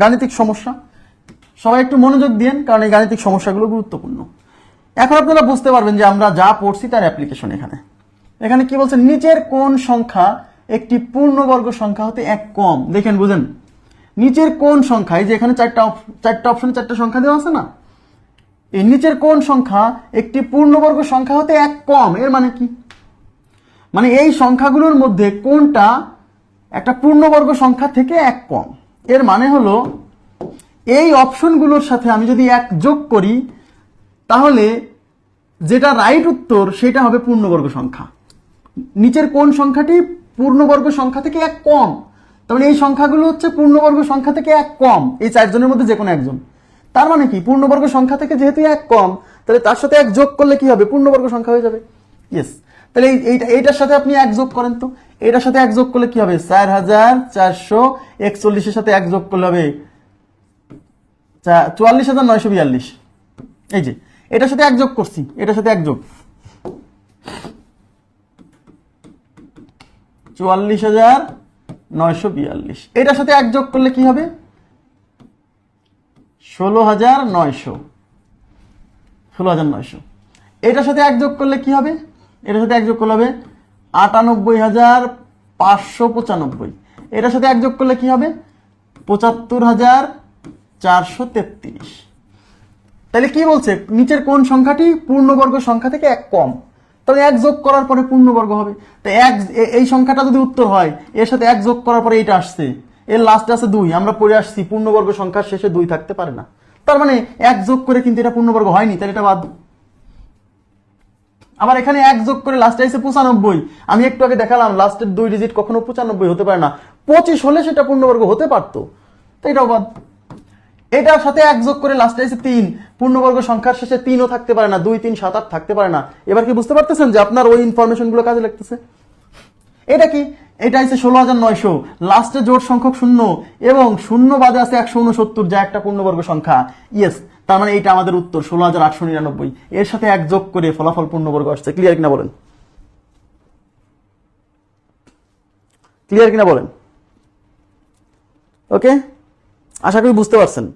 গাণিতিক সমস্যা। সবাই একটু মনোযোগ দিন কারণ এই গাণিতিক সমস্যাগুলো গুরুত্বপূর্ণ। এখন আপনারা বুঝতে পারবেন যে আমরা যা পড়ছি তার অ্যাপ্লিকেশন এখানে। এখানে কি বলছে? নিচের কোন সংখ্যা একটি পূর্ণবর্গ সংখ্যা হতে এক কম। দেখেন, বুঝেন? নিচের কোন সংখ্যা, এই যে এখানে চারটা চারটা অপশনে চারটা সংখ্যা দেওয়া আছে না? এই নিচের কোন সংখ্যা একটি পূর্ণবর্গ সংখ্যা হতে এক কম। এর মানে কি? মানে এই সংখ্যাগুলোর মধ্যে কোনটা একটা পূর্ণবর্গ সংখ্যা থেকে এক কম। এর মানে হলো, এই অপশনগুলোর সাথে আমি যদি এক যোগ করি, তাহলে যেটা রাইট উত্তর, সেটা হবে পূর্ণবর্গ সংখ্যা। নিচের কোন সংখ্যাটি পূর্ণবর্গ সংখ্যা থেকে এক কম? তার মানে এই সংখ্যাগুলো হচ্ছে পূর্ণবর্গ সংখ্যা থেকে এক কম, এই চারজনের মধ্যে যে কোনো একজন। তার মানে কি? পূর্ণবর্গ সংখ্যা থেকে যেহেতু এক কম, তাহলে তার সাথে এক যোগ করলে কি হবে? পূর্ণবর্গ সংখ্যা হয়ে যাবে। ইয়েস তাহলে এইটা এইটার সাথে আপনি এক যোগ করেন তো। এটার সাথে এক যোগ করলে কি হবে? চার হাজার চারশো একচল্লিশের সাথে এক যোগ করলে হবে চুয়াল্লিশ হাজার নয়শো বিয়াল্লিশ। এই যে, এটার সাথে এক যোগ করছি। এটার সাথে এক যোগ। চুয়াল্লিশ হাজার নয়শো বিয়াল্লিশ। এটার সাথে এক যোগ করলে কি হবে? ষোলো হাজার নয়শো। ষোলো হাজার নয়শো। এটার সাথে এক যোগ করলে কি হবে? এটার সাথে এক যোগ করলে হবে আটানব্বই হাজার পাঁচশো পঁচানব্বই। এটার সাথে এক যোগ করলে কি হবে? পঁচাত্তর হাজার চারশো তেত্রিশ। তাহলে কি বলছে? নিচের কোন সংখ্যাটি পূর্ণবর্গ সংখ্যা থেকে এক কম। তাহলে এক যোগ করার পরে পূর্ণবর্গ হবে। তো এক এই সংখ্যাটা যদি উত্তর হয়, এর সাথে এক যোগ করার পরে এটা আসছে। এর লাস্টে আছে দুই। আমরা পড়ে আসছি, পূর্ণবর্গ সংখ্যার শেষে দুই থাকতে পারে না। তার মানে এক যোগ করে কিন্তু এটা পূর্ণবর্গ হয়নি, তাহলে এটা বাদ আবার এখানে এক যোগ করে লাস্টে এসে পঁচানব্বই। আমি একটু আগে দেখালাম লাস্টের দুই ডিজিট কখনো পঁচানব্বই হতে পারে না। পঁচিশ হলে সেটা পূর্ণবর্গ হতে পারতো। তো এটাও বাদ। এটার সাথে এক যোগ করে লাস্টে এসে তিন। পূর্ণবর্গ সংখ্যার শেষে তিনও থাকতে পারে না, দুই, তিন, সাত, আট থাকতে পারে না। এবার কি বুঝতে পারতেছেন যে আপনার ওই ইনফরমেশনগুলো কাজে লাগতেছে? এটা কি? এটা হচ্ছে ষোলো হাজার নয়শো। লাস্টে জোট সংখ্যক শূন্য এবং শূন্য বাদে আছে একশো উনসত্তর, যা একটা পূর্ণবর্গ সংখ্যা। ইয়েস তার মানে এটা আমাদের উত্তর, ষোলো হাজার আটশো নিরানব্বই। এর সাথে এক যোগ করে ফলাফল পূর্ণবর্গ আসছে। ক্লিয়ার কিনা বলেন? ক্লিয়ার কিনা বলেন? ওকে আশা করি বুঝতে পারছেন।